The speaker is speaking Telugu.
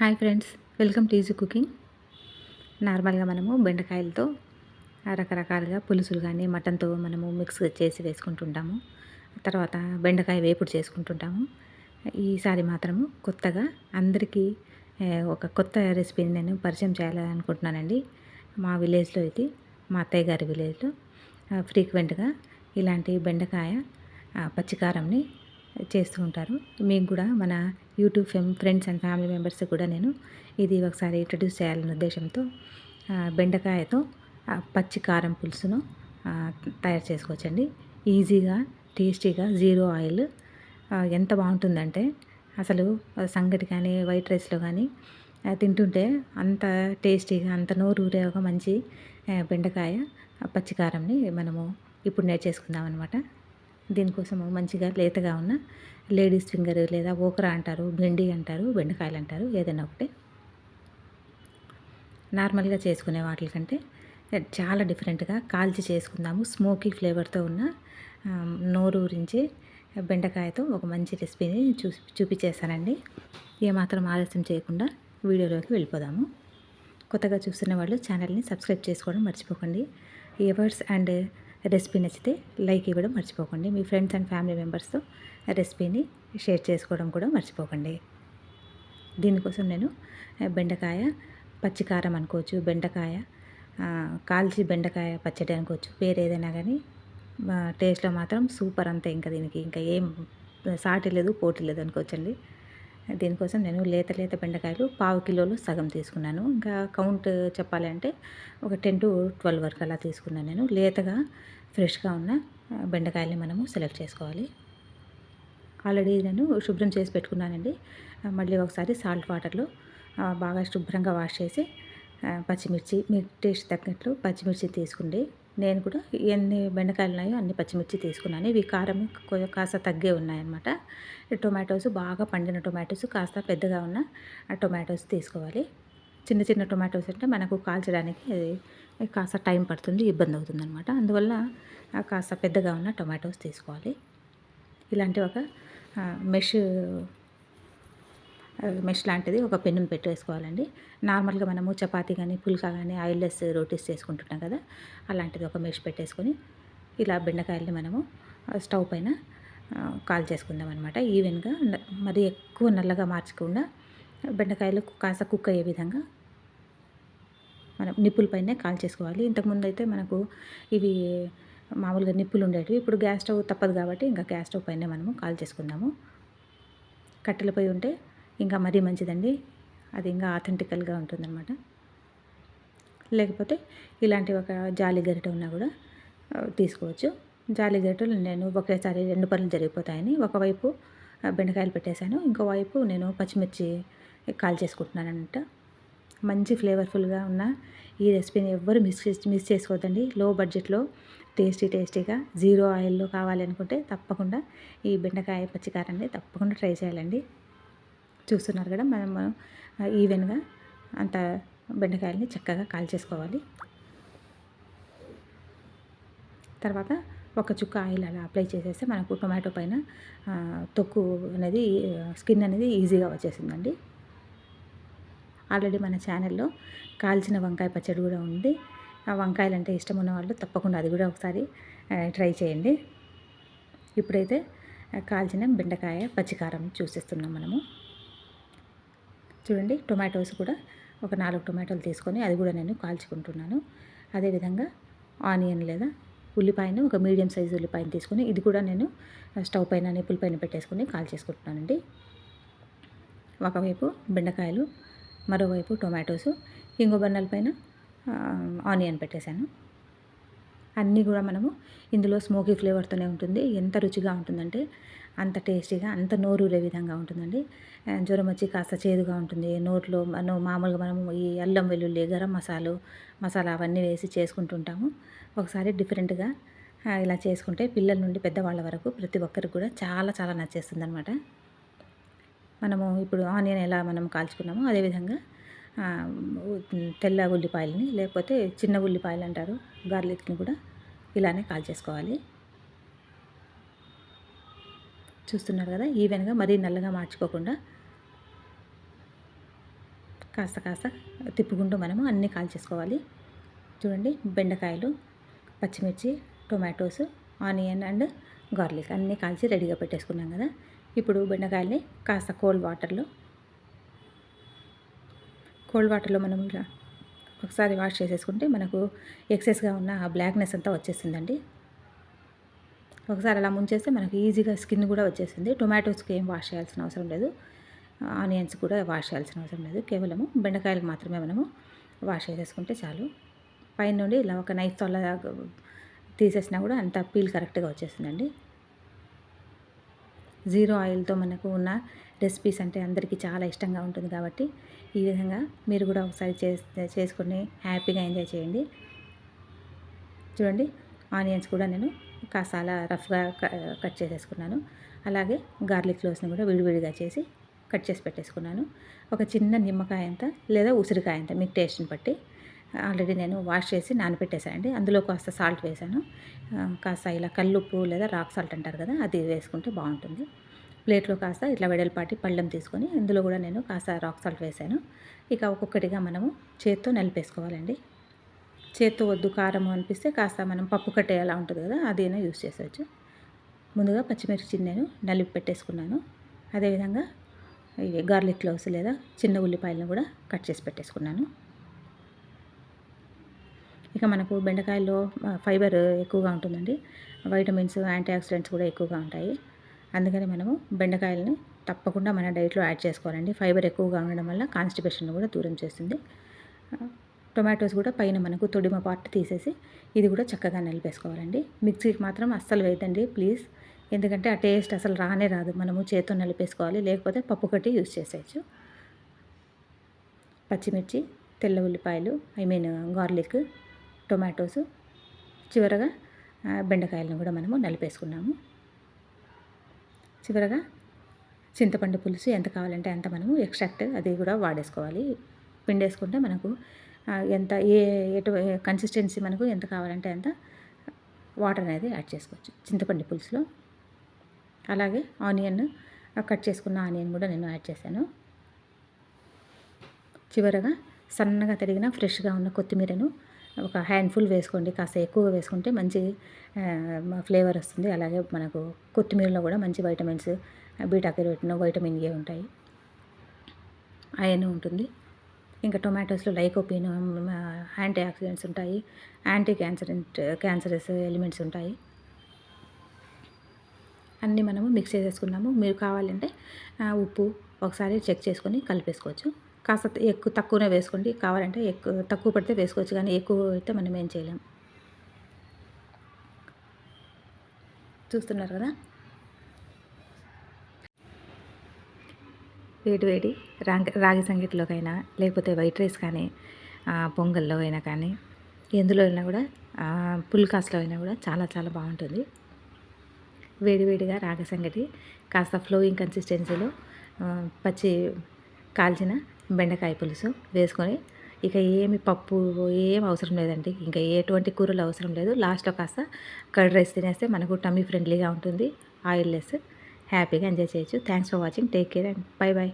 Hi friends welcome to easy cooking. నార్మల్గా మనము బెండకాయలతో రకరకాలుగా పులుసులు కానీ మటన్తో మనము మిక్స్ చేసి వేసుకుంటుంటాము. తర్వాత బెండకాయ వేపుడు చేసుకుంటుంటాము. ఈసారి మాత్రము కొత్తగా అందరికీ ఒక కొత్త రెసిపీని నేను పరిచయం చేయాలనుకుంటున్నానండి. మా విలేజ్లో ఇది మా అత్తయ్య గారి విలేజ్లో ఫ్రీక్వెంట్గా ఇలాంటి బెండకాయ పచ్చికారంని చేస్తూ ఉంటారు. మేము కూడా మన YouTube fam friends and family members కూడా నేను ఇది ఒకసారి ఇంట్రడ్యూస్ చేయాలనే ఉద్దేశంతో బెండకాయతో పచ్చి కారం పులుసును తయారు చేసుకోవచ్చండి. ఈజీగా టేస్టీగా జీరో ఆయిల్. ఎంత బాగుంటుందంటే అసలు సంగటి కానీ వైట్ రైస్లో కానీ తింటుంటే అంత టేస్టీగా అంత నోరు ఊరే ఒక మంచి బెండకాయ పచ్చికారంని మనము ఇప్పుడు నేర్చేసుకుందాం అనమాట దీనికోసము మంచిగా లేతగా ఉన్న లేడీస్ ఫింగర్ లేదా ఓకరా అంటారు బెండి అంటారు బెండకాయలు అంటారు ఏదైనా ఒకటి. నార్మల్గా చేసుకునే వాటి కంటే చాలా డిఫరెంట్గా కాల్చి చేసుకుందాము. స్మోకీ ఫ్లేవర్తో ఉన్న నోరు ఊరించి బెండకాయతో ఒక మంచి రెసిపీని చూ చూపించేస్తానండి ఏమాత్రం ఆలస్యం చేయకుండా వీడియోలోకి వెళ్ళిపోదాము. కొత్తగా చూస్తున్న వాళ్ళు ఛానల్ని సబ్స్క్రైబ్ చేసుకోవడం మర్చిపోకండి. ఎవర్స్ అండ్ రెసిపీ నచ్చితే లైక్ ఇవ్వడం మర్చిపోకండి. మీ ఫ్రెండ్స్ అండ్ ఫ్యామిలీ మెంబర్స్తో రెసిపీని షేర్ చేసుకోవడం కూడా మర్చిపోకండి. దీనికోసం నేను బెండకాయ పచ్చికారం అనుకోవచ్చు బెండకాయ కాల్చి బెండకాయ పచ్చడి అనుకోవచ్చు పేరు ఏదైనా కానీ టేస్ట్లో మాత్రం సూపర్ అంతే ఇంకా దీనికి. ఇంకా ఏం సాటి లేదు పోటీ లేదు అనుకోవచ్చండి. దీనికోసం నేను లేత లేత బెండకాయలు పావు కిలోలు సగం తీసుకున్నాను. ఇంకా కౌంట్ చెప్పాలంటే ఒక టెన్ టు ట్వెల్వ్ వరకు అలా తీసుకున్నాను నేను. లేతగా ఫ్రెష్గా ఉన్న బెండకాయల్ని మనము సెలెక్ట్ చేసుకోవాలి. ఆల్రెడీ నేను శుభ్రం చేసి పెట్టుకున్నానండి. మళ్ళీ ఒకసారి సాల్ట్ వాటర్లో బాగా శుభ్రంగా వాష్ చేసి పచ్చిమిర్చి మీ టేస్ట్ తగ్గట్లు పచ్చిమిర్చి తీసుకుండి నేను కూడా ఎన్ని బెండకాయలు ఉన్నాయో అన్ని పచ్చిమిర్చి తీసుకున్నాను. ఇవి కారం కాస్త తగ్గే ఉన్నాయన్నమాట. టొమాటోస్ బాగా పండిన టొమాటోస్ కాస్త పెద్దగా ఉన్న టొమాటోస్ తీసుకోవాలి. చిన్న చిన్న టొమాటోస్ అంటే మనకు కాల్చడానికి అది కాస్త టైం పడుతుంది ఇబ్బంది అవుతుంది అనమాట అందువల్ల కాస్త పెద్దగా ఉన్న టొమాటోస్ తీసుకోవాలి. ఇలాంటి ఒక మెష్ మెష్ లాంటిది ఒక పెన్ను పెట్టేసుకోవాలండి. నార్మల్గా మనము చపాతీ కానీ పుల్కా కానీ ఆయిల్లెస్ రోటీస్ చేసుకుంటున్నాం కదా అలాంటిది ఒక మెష్ పెట్టేసుకొని ఇలా బెండకాయల్ని మనము స్టవ్ పైన కాల్ చేసుకుందాం అనమాట ఈవెన్గా మరి ఎక్కువ నల్లగా మార్చకుండా బెండకాయలు కాస్త కుక్ అయ్యే విధంగా మనం నిప్పులపైనే కాల్ చేసుకోవాలి. ఇంతకుముందు అయితే మనకు ఇవి మామూలుగా నిప్పులు ఉండేటివి ఇప్పుడు గ్యాస్ స్టవ్ తప్పదు కాబట్టి ఇంకా గ్యాస్ స్టవ్ పైన మనము కాల్ చేసుకుందాము. కట్టెల పొయ్యి ఉంటే ఇంకా మరీ మంచిదండి. అది ఇంకా ఆథెంటికల్గా ఉంటుందన్నమాట. లేకపోతే ఇలాంటి ఒక జాలి గరిట ఉన్నా కూడా తీసుకోవచ్చు. జాలి గరిటలు నేను ఒకేసారి రెండు పనులు జరిగిపోతాయని. ఒకవైపు బెండకాయలు పెట్టేశాను. ఇంకోవైపు నేను పచ్చిమిర్చి కాల్ చేసుకుంటున్నానంట మంచి ఫ్లేవర్ఫుల్గా ఉన్న ఈ రెసిపీని ఎవ్వరు మిస్ మిస్ చేసుకోవద్దండి. లో బడ్జెట్లో టేస్టీ టేస్టీగా జీరో ఆయిల్లో కావాలి అనుకుంటే తప్పకుండా ఈ బెండకాయ పచ్చికారాన్ని తప్పకుండా ట్రై చేయాలండి. చూస్తున్నారు కదా మనం మనం ఈవెన్గా అంత బెండకాయలని చక్కగా కాల్చేసుకోవాలి తర్వాత ఒక చుక్క ఆయిల్ అలా అప్లై చేసేస్తే మనకు టొమాటో పైన తొక్కు అనేది స్కిన్ అనేది ఈజీగా వచ్చేసిందండి. ఆల్రెడీ మన ఛానల్లో కాల్చిన వంకాయ పచ్చడి కూడా ఉంది. ఆ వంకాయలు అంటే ఇష్టం ఉన్న వాళ్ళు తప్పకుండా అది కూడా ఒకసారి ట్రై చేయండి. ఇప్పుడైతే కాల్చిన బెండకాయ పచ్చికారం చూసేస్తున్నాం మనము. చూడండి టొమాటోస్ కూడా ఒక నాలుగు టొమాటోలు తీసుకొని అది కూడా నేను కాల్చుకుంటున్నాను. అదేవిధంగా ఆనియన్ లేదా ఉల్లిపాయను ఒక మీడియం సైజు ఉల్లిపాయను తీసుకొని ఇది కూడా నేను స్టవ్ పైన నిప్పుల పైన పెట్టేసుకొని కాల్చేసుకుంటున్నానండి. ఒకవైపు బెండకాయలు మరోవైపు టొమాటోస్ ఇంకో బన్నల పైన ఆనియన్ పెట్టేశాను. అన్నీ కూడా మనము ఇందులో స్మోకీ ఫ్లేవర్తోనే ఉంటుంది. ఎంత రుచిగా ఉంటుందంటే అంత టేస్టీగా అంత నోరూరే విధంగా ఉంటుందండి. జ్వరం వచ్చి కాస్త చేదుగా ఉంటుంది. నోట్లో మనం మామూలుగా మనము ఈ అల్లం వెల్లుల్లి గరం మసాలు మసాలా అవన్నీ వేసి చేసుకుంటుంటాము ఒకసారి డిఫరెంట్గా ఇలా చేసుకుంటే పిల్లల నుండి పెద్దవాళ్ళ వరకు ప్రతి ఒక్కరికి కూడా చాలా చాలా నచ్చేస్తుంది అనమాట మనము ఇప్పుడు ఆనియన్ ఎలా మనం కాల్చుకున్నామో అదేవిధంగా తెల్ల ఉల్లిపాయలని లేకపోతే చిన్న ఉల్లిపాయలు అంటారు గార్లిక్ని కూడా ఇలానే కాల్ చేసుకోవాలి. చూస్తున్నారు కదా ఈవెన్గా మరీ నల్లగా మార్చుకోకుండా కాస్త కాస్త తిప్పుకుంటూ మనము అన్నీ కాల్చేసుకోవాలి చూడండి బెండకాయలు పచ్చిమిర్చి టొమాటోస్ ఆనియన్ అండ్ గార్లిక్ అన్నీ కాల్చి రెడీగా పెట్టేసుకున్నాం కదా. ఇప్పుడు బెండకాయల్ని కాస్త కోల్డ్ వాటర్లో కోల్డ్ వాటర్లో మనం ఇలా ఒకసారి వాష్ చేసేసుకుంటే మనకు ఎక్సెస్గా ఉన్న ఆ బ్లాక్నెస్ అంతా వచ్చేసిందండి. ఒకసారి అలా ముంచేస్తే మనకు ఈజీగా స్కిన్ కూడా వచ్చేసింది. టొమాటోస్కి ఏం వాష్ చేయాల్సిన అవసరం లేదు. ఆనియన్స్ కూడా వాష్ చేయాల్సిన అవసరం లేదు. కేవలము బెండకాయలకు మాత్రమే మనము వాష్ చేసేసుకుంటే చాలు. పైన నుండి ఇలా ఒక నైఫ్తో అలా తీసేసినా కూడా అంత పీల్ కరెక్ట్గా వచ్చేసిందండి. జీరో ఆయిల్తో మనకు ఉన్న రెసిపీస్ అంటే అందరికీ చాలా ఇష్టంగా ఉంటుంది కాబట్టి ఈ విధంగా మీరు కూడా ఒకసారి చేస్తే చేసుకుని హ్యాపీగా ఎంజాయ్ చేయండి. చూడండి ఆనియన్స్ కూడా నేను కాస్త అలా రఫ్గా కట్ చేసేసుకున్నాను. అలాగే గార్లిక్ క్లోవ్స్ని కూడా విడివిడిగా చేసి కట్ చేసి పెట్టేసుకున్నాను. ఒక చిన్న నిమ్మకాయ అంత లేదా ఉసిరికాయ అంత మీకు టేస్ట్ని బట్టి ఆల్రెడీ నేను వాష్ చేసి నానబెట్టేశానండి అందులో కాస్త సాల్ట్ వేసాను కాస్త ఇలా కల్లుప్పు లేదా రాక్ సాల్ట్ అంటారు కదా అది వేసుకుంటే బాగుంటుంది. ప్లేట్లో కాస్త ఇట్లా వెడల్పాటి పళ్ళెం తీసుకొని ఇందులో కూడా నేను కాస్త రాక్ సాల్ట్ వేసాను. ఇక ఒక్కొక్కటిగా మనము చేత్తో నలిపేసుకోవాలండి. చేత్తో వద్దు కారం అనిపిస్తే కాస్త మనం పప్పు కట్టే ఎలా ఉంటుంది కదా అదైనా యూస్ చేసేవచ్చు ముందుగా పచ్చిమిర్చి నేను నలిపి పెట్టేసుకున్నాను. అదేవిధంగా ఇవి గార్లిక్ క్లోవ్స్ లేదా చిన్న ఉల్లిపాయలను కూడా కట్ చేసి పెట్టేసుకున్నాను. ఇక మనకు బెండకాయల్లో ఫైబర్ ఎక్కువగా ఉంటుందండి. వైటమిన్స్ యాంటీ ఆక్సిడెంట్స్ కూడా ఎక్కువగా ఉంటాయి. అందుకని మనము బెండకాయలని తప్పకుండా మన డైట్లో యాడ్ చేసుకోవాలండి. ఫైబర్ ఎక్కువగా ఉండడం వల్ల కాన్స్టిపేషన్ కూడా దూరం చేస్తుంది. టొమాటోస్ కూడా పైన మనకు తొడిమ పార్ట్ తీసేసి ఇది కూడా చక్కగా నలిపేసుకోవాలండి. మిక్సీకి మాత్రం అస్సలు వేయదండి ప్లీజ్. ఎందుకంటే ఆ టేస్ట్ అసలు రానే రాదు. మనము చేతితో నలిపేసుకోవాలి. లేకపోతే పప్పు కట్టి యూజ్ చేసేయచ్చు. పచ్చిమిర్చి తెల్ల ఉల్లిపాయలు ఐ మీన్ గార్లిక్ టొమాటోస్ చివరగా బెండకాయలను కూడా మనము నలిపేసుకున్నాము. చివరగా చింతపండు పులుసు ఎంత కావాలంటే అంత మనము ఎక్స్ట్రాక్ట్ అది కూడా వాడేసుకోవాలి. పిండేసుకుంటే మనకు ఎంత ఏ ఎటు కన్సిస్టెన్సీ మనకు ఎంత కావాలంటే అంత వాటర్ అనేది యాడ్ చేసుకోవచ్చు. చింతపండు పులుసులో అలాగే ఆనియన్ కట్ చేసుకున్న ఆనియన్ కూడా నేను యాడ్ చేశాను. చివరగా సన్నగా తరిగిన ఫ్రెష్గా ఉన్న కొత్తిమీరను ఒక హ్యాండ్ఫుల్ వేసుకోండి. కాస్త ఎక్కువగా వేసుకుంటే మంచి ఫ్లేవర్ వస్తుంది. అలాగే మనకు కొత్తిమీరలో కూడా మంచి vitamins beta carotene vitamin A ఉంటాయి. అయన్ ఉంటుంది. ఇంకా టొమాటోస్లో లైకోపిన్ యాంటీ ఆక్సిడెంట్స్ ఉంటాయి. యాంటీ క్యాన్సర్ క్యాన్సరస్ ఎలిమెంట్స్ ఉంటాయి. అన్నీ మనము మిక్స్ చేసేసుకున్నాము. మీరు కావాలంటే ఉప్పు ఒకసారి చెక్ చేసుకొని కలిపేసుకోవచ్చు. కాస్త ఎక్కువ తక్కువనే వేసుకోండి. కావాలంటే ఎక్కువ తక్కువ పడితే వేసుకోవచ్చు. కానీ ఎక్కువ అయితే మనం ఏం చేయలేం. చూస్తున్నారు కదా? వేడి వేడి రాగి రాగి సంగీతలోకైనా లేకపోతే వైట్ రైస్ కానీ పొంగల్లో అయినా కానీ ఎందులో అయినా కూడా పుల్కాస్లో అయినా కూడా చాలా చాలా బాగుంటుంది. వేడివేడిగా రాగి సంగటి కాస్త ఫ్లోయింగ్ కన్సిస్టెన్సీలో పచ్చి కాల్చిన బెండకాయ పులుసు వేసుకొని ఇక ఏమి పప్పు ఏం అవసరం లేదండి. ఇంకా ఎటువంటి కూరలు అవసరం లేదు. లాస్ట్లో కాస్త కర్డ్ రైస్ తినేస్తే మనకు టమ్మీ ఫ్రెండ్లీగా ఉంటుంది. ఆయిల్ లెస్ హ్యాపీగా ఎంజాయ్ చేయొచ్చు. Thanks for watching take care and bye bye